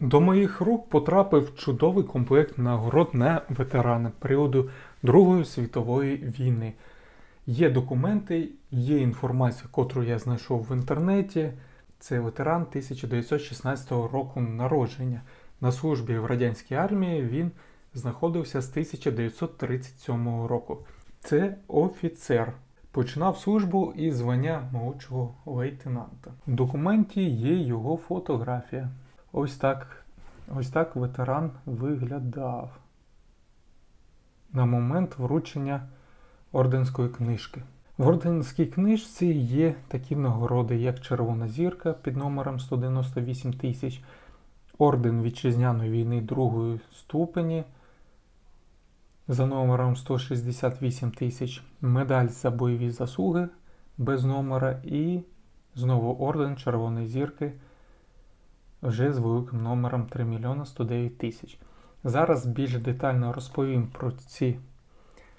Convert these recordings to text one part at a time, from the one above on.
До моїх рук потрапив чудовий комплект нагород на ветерани періоду Другої світової війни. Є документи, є інформація, котру я знайшов в інтернеті. Це ветеран 1916 року народження. На службі в радянській армії він знаходився з 1937 року. Це офіцер. Починав службу із звання молодшого лейтенанта. В документі є його фотографія. Ось так, ось так ветеран виглядав на момент вручення орденської книжки. В орденській книжці є такі нагороди, як Червона зірка під номером 198 тисяч, орден Вітчизняної війни другої ступені за номером 168 тисяч, медаль за бойові заслуги без номера і знову орден Червоної зірки вже з великим номером 3 мільйона 109 тисяч. Зараз більш детально розповім про ці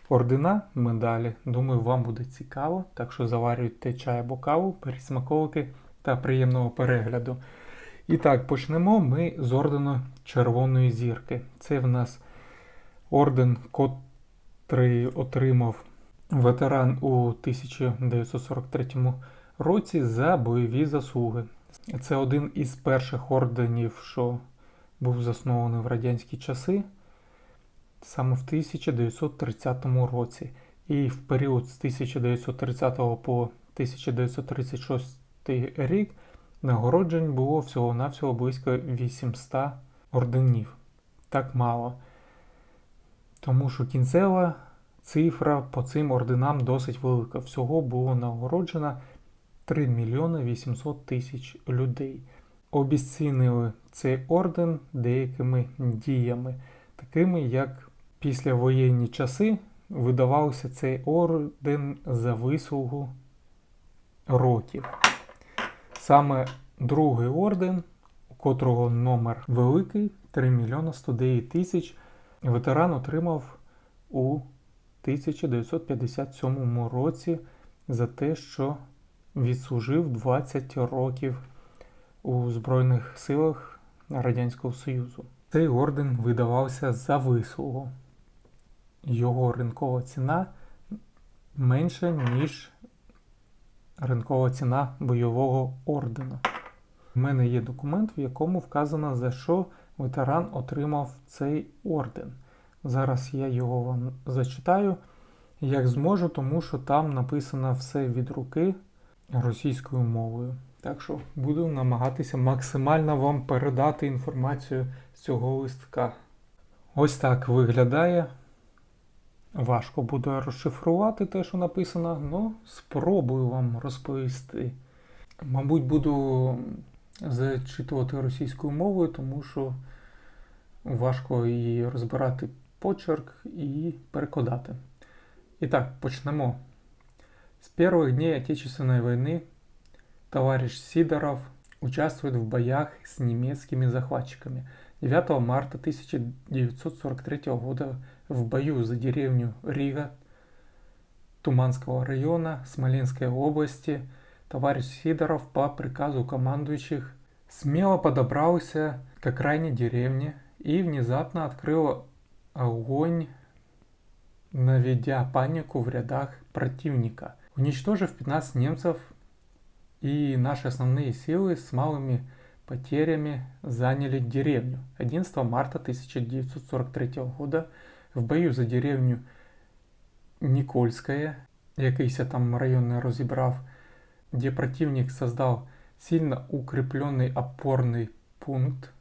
ордена, медалі. Думаю, вам буде цікаво, так що заварюйте чай або каву, беріть та приємного перегляду. І так, почнемо ми з ордену Червоної зірки. Це в нас орден, котрий отримав ветеран у 1943 році за бойові заслуги. Це один із перших орденів, що був заснований в радянські часи, саме в 1930 році. І в період з 1930 по 1936 рік нагороджень було всього-навсього близько 800 орденів. Так мало. Тому що кінцева цифра по цим орденам досить велика. Всього було нагороджено 3 мільйони 800 тисяч людей. Обіцінили цей орден деякими діями, такими як післявоєнні часи видавався цей орден за вислугу років. Саме другий орден, у котрого номер великий 3 мільйона 109 тисяч, ветеран отримав у 1957 році за те, що відслужив 20 років у Збройних силах Радянського Союзу. Цей орден видавався за вислугу. Його ринкова ціна менша, ніж ринкова ціна бойового ордена. У мене є документ, в якому вказано, за що ветеран отримав цей орден. Зараз я його вам зачитаю, як зможу, тому що там написано все від руки російською мовою. Так що буду намагатися максимально вам передати інформацію з цього листка. Ось так виглядає. Важко буде розшифрувати те, що написано, але спробую вам розповісти. Мабуть, буду зачитувати російською мовою, тому що важко її розбирати почерк і перекладати. І так, почнемо. С первых дней Отечественной войны товарищ Сидоров участвует в боях с немецкими захватчиками. 9 марта 1943 года в бою за деревню Рига Туманского района Смоленской области товарищ Сидоров по приказу командующих смело подобрался к окраине деревни и внезапно открыл огонь, наведя панику в рядах противника, уничтожив 15 немцев и наши основные силы с малыми потерями заняли деревню. 11 марта 1943 года в бою за деревню Никольская, якийсь там район не розібрав, где противник создал сильно укрепленный опорный пункт,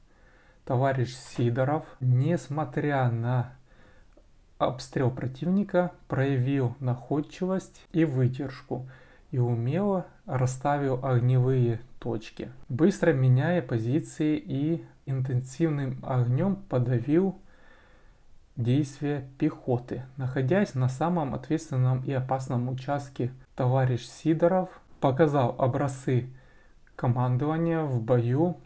товарищ Сидоров, несмотря на обстрел противника, проявил находчивость и выдержку и умело расставил огневые точки, быстро меняя позиции и интенсивным огнем подавил действия пехоты. Находясь на самом ответственном и опасном участке, товарищ Сидоров показал образцы командования в бою,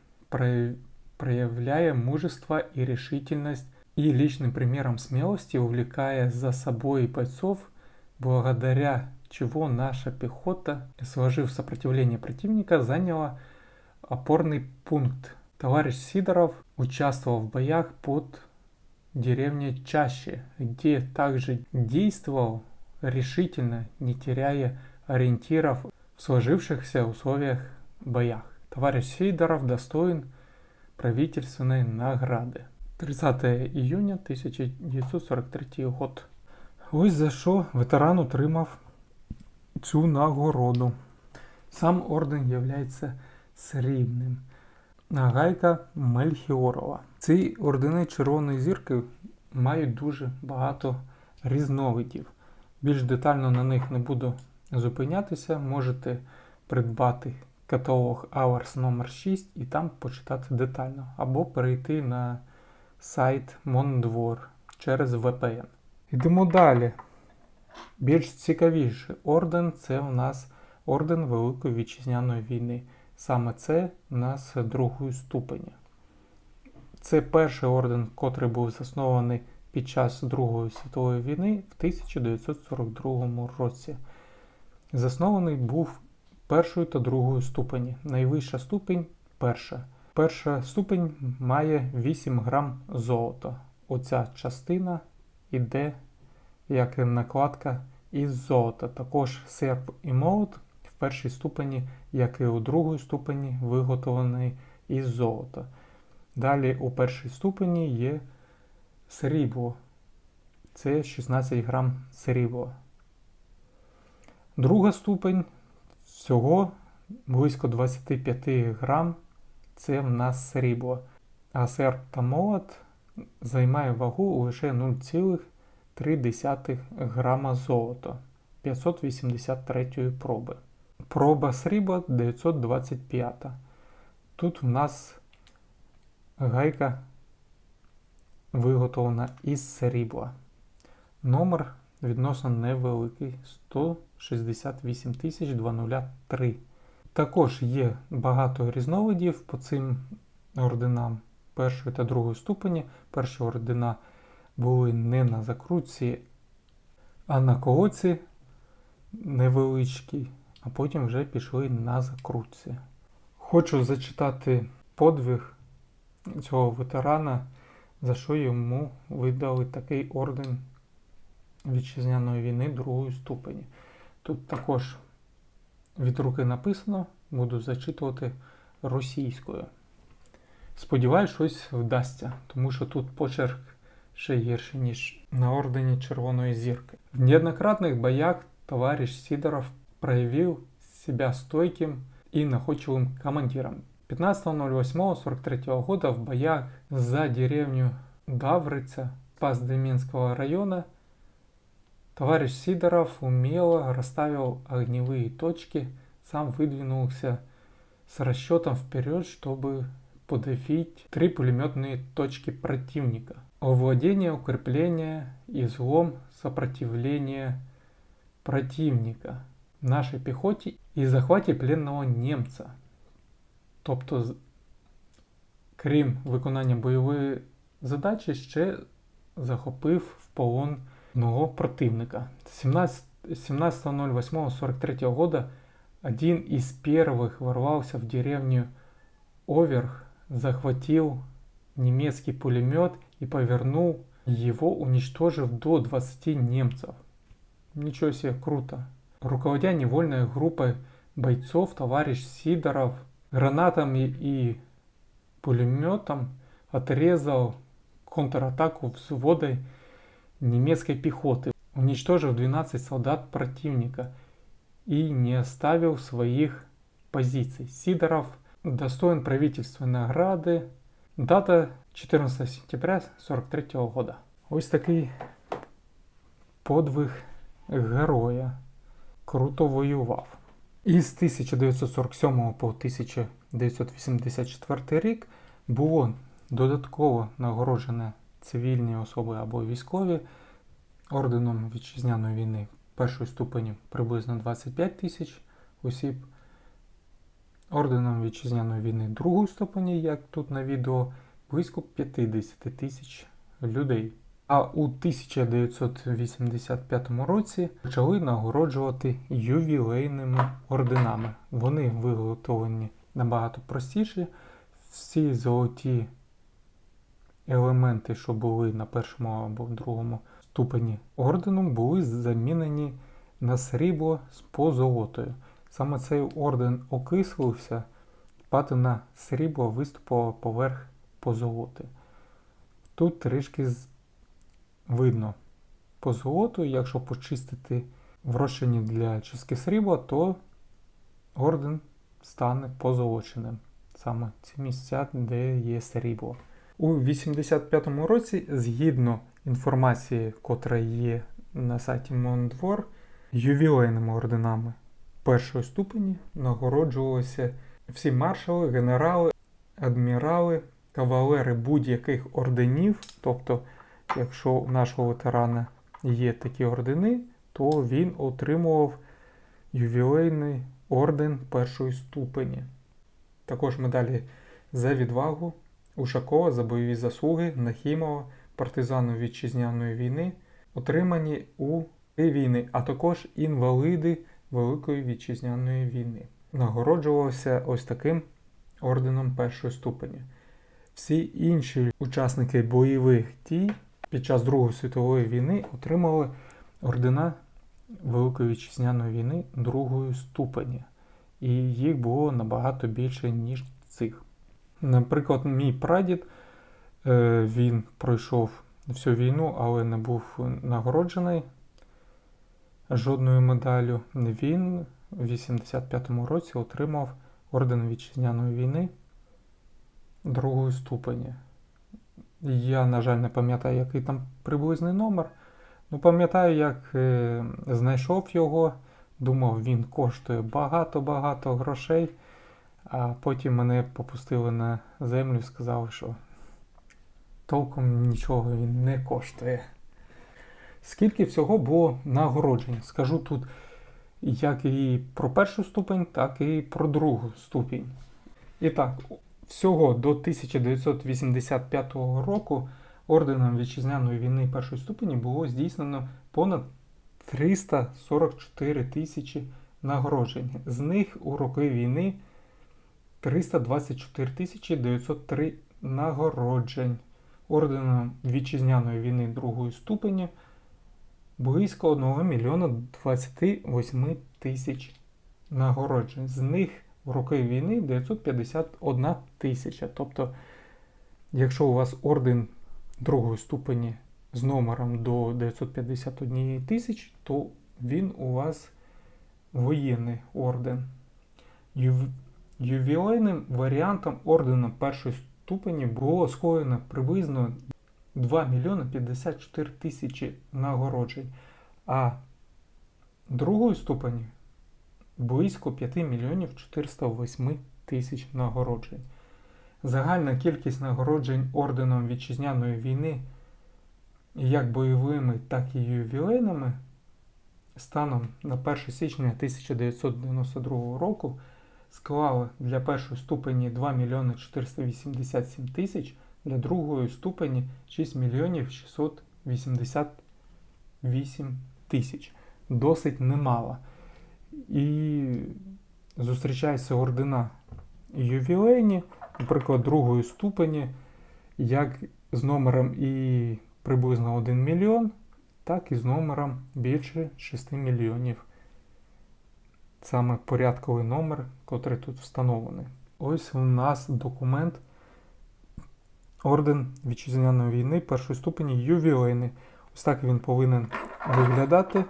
проявляя мужество и решительность и личным примером смелости, увлекая за собой бойцов, благодаря чего наша пехота, сложив сопротивление противника, заняла опорный пункт Товарищ Сидоров участвовал в боях под деревней Чаще, где также действовал решительно, не теряя ориентиров в сложившихся условиях боях. Товарищ Сидоров достоин правительственной награды. 30 июня 1943 год. Ось за що ветеран отримав цю нагороду. Сам орден є срібним. Нагайка Мельхіорова. Ці ордени Червоної зірки мають дуже багато різновидів. Більш детально на них не буду зупинятися. Можете придбати каталог Hours номер 6 і там почитати детально. Або перейти на сайт Мондвор через VPN. Йдемо далі. Більш цікавіший орден це у нас орден Великої Вітчизняної війни. Саме це у нас другої ступені. Це перший орден, котрий був заснований під час Другої світової війни в 1942 році. Заснований був першою та другою ступені. Найвища ступень перша. Перша ступень має 8 грам золота. Оця частина йде як накладка із золота. Також серп і молот в першій ступені, як і у другій ступені, виготовлений із золота. Далі у першій ступені є срібло. Це 16 грам срібла. Друга ступень всього близько 25 грам це в нас срібло. А серп та молот займає вагу лише 0,3 грама золота 583 проби. Проба срібла 925. Тут в нас гайка виготовлена із срібла. Номер відносно невеликий 168 203. Також є багато різновидів по цим орденам першої та другої ступені. Перші ордена були не на закрутці, а на колоці невеличкій, а потім вже пішли на закрутці. Хочу зачитати подвиг цього ветерана, за що йому видали такий орден вітчизняної війни другої ступені. Тут також від руки написано, буду зачитувати російською. Сподіваюсь, щось вдасться, тому що тут почерк ще гірший, ніж на ордені Червоної зірки. В неоднократных боях товарищ Сидоров проявил себя стойким и находчивым командиром. 15.08.43 года в боях за деревню Даврыца Спас-Деменского района товарищ Сидоров умело расставил огневые точки, сам выдвинулся с расчетом вперед, чтобы подавить три пулеметные точки противника. Овладение, укрепление, излом, сопротивление противника нашей пехоте и захваті пленного немця. Тобто, з- крім виконання бойової задачі, ще захопив в полон одного противника. 17 17.08.43 года один из первых ворвался в деревню Оверх, захватил немецкий пулемет и повернул его, уничтожив до 20 немцев. Ничего себе, круто. Руководя невольной группой бойцов, товарищ Сидоров гранатами и пулеметом отрезал контратаку взвода немецкой пехоты, уничтожив 12 солдат противника и не оставил своих позиций. Сидоров достоин правительственной награды. Дата 14 сентября 43 года. Ось такий подвиг героя. Круто воював. Із 1947 по 1984 рік було додатково нагороджене цивільні особи або військові орденом вітчизняної війни першої ступені приблизно 25 тисяч осіб, орденом вітчизняної війни другої ступені, як тут на відео, близько 50 тисяч людей. А у 1985 році почали нагороджувати ювілейними орденами. Вони виготовлені набагато простіше. всі золоті елементи, що були на першому або другому ступені ордену, були замінені на срібло з позолотою. Саме цей орден окислився, патина срібла виступила поверх позолоти. Тут трішки видно позолоту, якщо почистити в розчині для чистки срібла, то орден стане позолоченим. Саме ці місця, де є срібло. У 85-му році, згідно інформації, котра є на сайті Мондвор, ювілейними орденами першої ступені нагороджувалися всі маршали, генерали, адмірали, кавалери будь-яких орденів. Тобто, якщо у нашого ветерана є такі ордени, то він отримував ювілейний орден першої ступені. Також медалі за відвагу, Ушакова за бойові заслуги, Нахімова, партизану вітчизняної війни, отримані у війни, а також інвалиди Великої вітчизняної війни. Нагороджувалося ось таким орденом першої ступені. Всі інші учасники бойових дій під час Другої світової війни отримали ордена Великої вітчизняної війни другої ступені. І їх було набагато більше, ніж цих. Наприклад, мій прадід е, він пройшов всю війну, але не був нагороджений жодною медаллю. Він у 85-му році отримав орден вітчизняної війни другої ступені. Я, на жаль, не пам'ятаю, який там приблизний номер. Ну, пам'ятаю, як е, знайшов його, думав, він коштує багато-багато грошей. А потім мене попустили на землю і сказали, що толком нічого він не коштує. Скільки всього було нагороджень? Скажу тут як і про першу ступень, так і про другу ступінь. І так, всього до 1985 року орденом вітчизняної війни першої ступені було здійснено понад 344 тисячі нагороджень. З них у роки війни 324 903 нагороджень. Орденом вітчизняної війни другої ступені близько 1 мільйона 28 тисяч нагороджень. З них в роки війни 951 тисяча. Тобто, якщо у вас орден другої ступені з номером до 951 тисяч, то він у вас воєнний орден. Юв- Ювілейним варіантом ордена першої ступені було скоєно приблизно 2 мільйони 54 тисячі нагороджень, а другої ступені близько 5 мільйонів 408 тисяч нагороджень. Загальна кількість нагороджень орденом вітчизняної війни як бойовими, так і ювілейними станом на 1 січня 1992 року склала для першої ступені 2 мільйони 487 тисяч, для другої ступені 6 мільйонів 688 тисяч. Досить немало. І зустрічаються ордена ювілейні, наприклад, другої ступені, як з номером і приблизно 1 мільйон, так і з номером більше 6 мільйонів. Саме порядковий номер, котрий тут встановлений. Ось у нас документ Орден Вітчизняної війни першої ступені ювілейний. Ось так він повинен виглядати.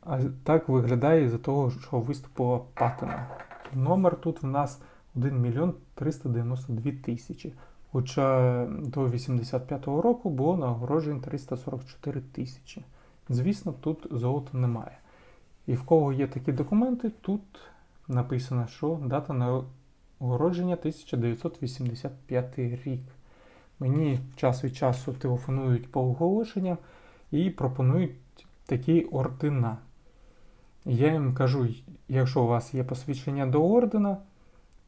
А так виглядає із-за того, що виступила патина. Номер тут в нас 1 мільйон 392 тисячі. Хоча до 85-го року було нагороджень 344 тисячі. Звісно, тут золота немає. І в кого є такі документи, тут написано, що дата нагородження 1985 рік. Мені час від часу телефонують по оголошенням і пропонують такі ордена. Я їм кажу, якщо у вас є посвідчення до ордена,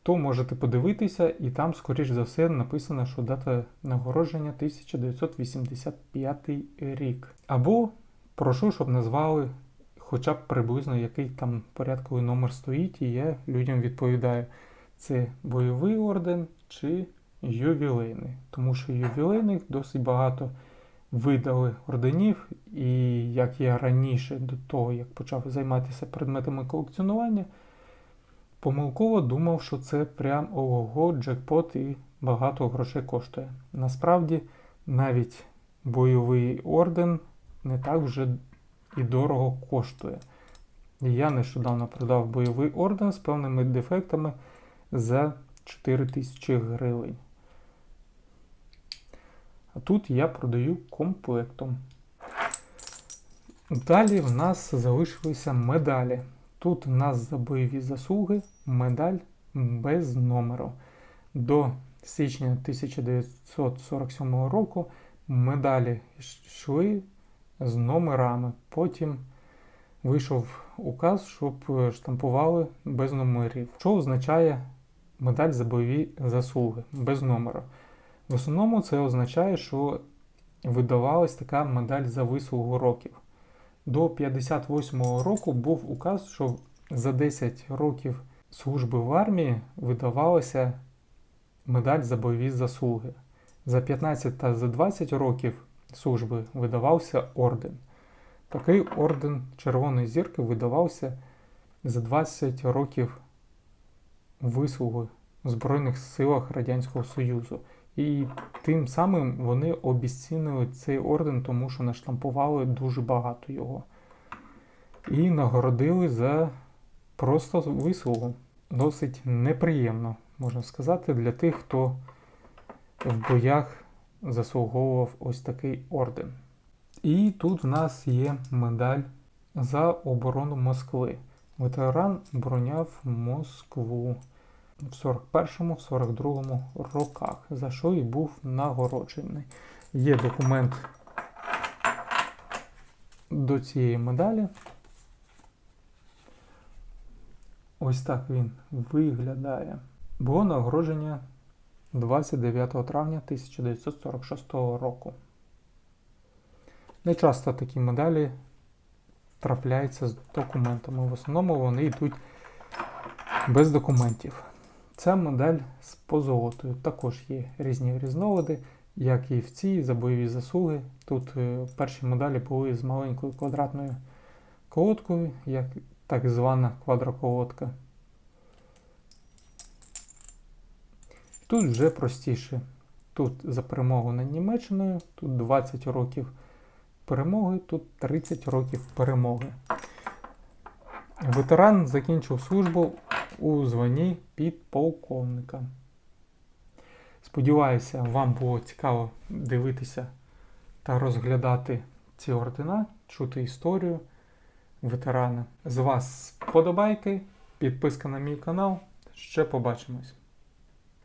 то можете подивитися, і там, скоріш за все, написано, що дата нагородження 1985 рік. Або прошу, щоб назвали хоча б приблизно який там порядковий номер стоїть, і я людям відповідаю. це бойовий орден чи ювілейний. Тому що ювілейних досить багато видали орденів, і як я раніше до того, як почав займатися предметами колекціонування, помилково думав, що це прям ого, джекпот і багато грошей коштує. Насправді, навіть бойовий орден не так вже і дорого коштує. Я нещодавно продав бойовий орден з певними дефектами за 4000 гривень. А тут я продаю комплектом. Далі в нас залишилися медалі. Тут в нас за бойові заслуги медаль без номеру. До січня 1947 року медалі йшли з номерами. Потім вийшов указ, щоб е, штампували без номерів. Що означає медаль за бойові заслуги без номера? В основному це означає, що видавалась така медаль за вислугу років. До 58-го року був указ, що за 10 років служби в армії видавалася медаль за бойові заслуги. За 15 та за 20 років служби видавався орден. Такий орден Червоної зірки видавався за 20 років вислуги в Збройних силах Радянського Союзу. І тим самим вони обіцінили цей орден, тому що наштампували дуже багато його. І нагородили за просто вислугу. Досить неприємно, можна сказати, для тих, хто в боях заслуговував ось такий орден. І тут в нас є медаль за оборону Москви. Ветеран обороняв Москву в 41-му, в 42-му роках, за що і був нагороджений. Є документ до цієї медалі. Ось так він виглядає. Було нагородження 29 травня 1946 року. Не часто такі медалі трапляються з документами. В основному вони йдуть без документів. Ця медаль з позолотою. Також є різні різновиди, як і в цій за бойові заслуги. Тут е, перші медалі були з маленькою квадратною колодкою, як так звана квадроколодка. Тут вже простіше. Тут за перемогу над Німеччиною, тут 20 років перемоги, тут 30 років перемоги. Ветеран закінчив службу у званні підполковника. Сподіваюся, вам було цікаво дивитися та розглядати ці ордена, чути історію ветерана. З вас вподобайки, підписка на мій канал. Ще побачимось.